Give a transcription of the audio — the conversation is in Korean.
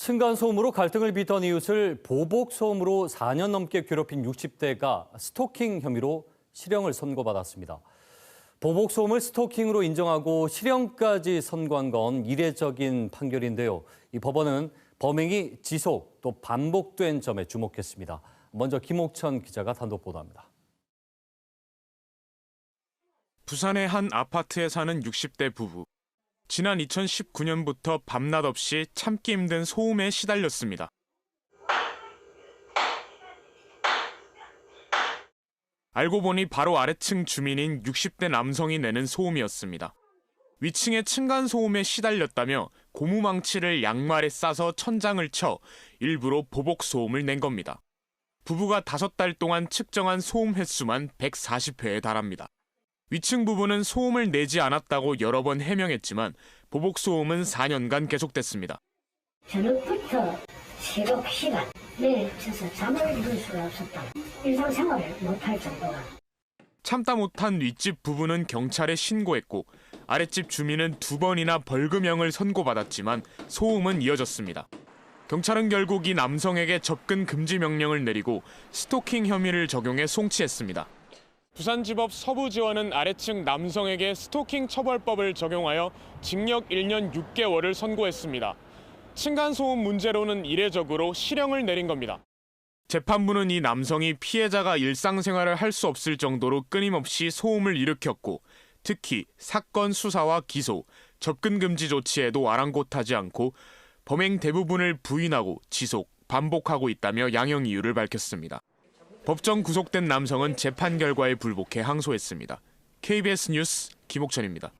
층간소음으로 갈등을 빚던 이웃을 보복소음으로 4년 넘게 괴롭힌 60대가 스토킹 혐의로 실형을 선고받았습니다. 보복소음을 스토킹으로 인정하고 실형까지 선고한 건 이례적인 판결인데요. 이 법원은 범행이 지속 또 반복된 점에 주목했습니다. 먼저 김옥천 기자가 단독 보도합니다. 부산의 한 아파트에 사는 60대 부부. 지난 2019년부터 밤낮 없이 참기 힘든 소음에 시달렸습니다. 알고 보니 바로 아래층 주민인 60대 남성이 내는 소음이었습니다. 위층의 층간 소음에 시달렸다며 고무망치를 양말에 싸서 천장을 쳐 일부러 보복 소음을 낸 겁니다. 부부가 다섯 달 동안 측정한 소음 횟수만 140회에 달합니다. 위층 부부는 소음을 내지 않았다고 여러 번 해명했지만 보복 소음은 4년간 계속됐습니다. 저녁부터 새벽 시간에 합쳐서 잠을 이룰 수가 없었다. 일상생활을 못할 정도가. 참다 못한 윗집 부부는 경찰에 신고했고 아랫집 주민은 두 번이나 벌금형을 선고받았지만 소음은 이어졌습니다. 경찰은 결국 이 남성에게 접근 금지 명령을 내리고 스토킹 혐의를 적용해 송치했습니다. 부산지법 서부지원은 아래층 남성에게 스토킹 처벌법을 적용하여 징역 1년 6개월을 선고했습니다. 층간소음 문제로는 이례적으로 실형을 내린 겁니다. 재판부는 이 남성이 피해자가 일상생활을 할 수 없을 정도로 끊임없이 소음을 일으켰고 특히 사건 수사와 기소, 접근 금지 조치에도 아랑곳하지 않고 범행 대부분을 부인하고 지속, 반복하고 있다며 양형 이유를 밝혔습니다. 법정 구속된 남성은 재판 결과에 불복해 항소했습니다. KBS 뉴스 김옥천입니다.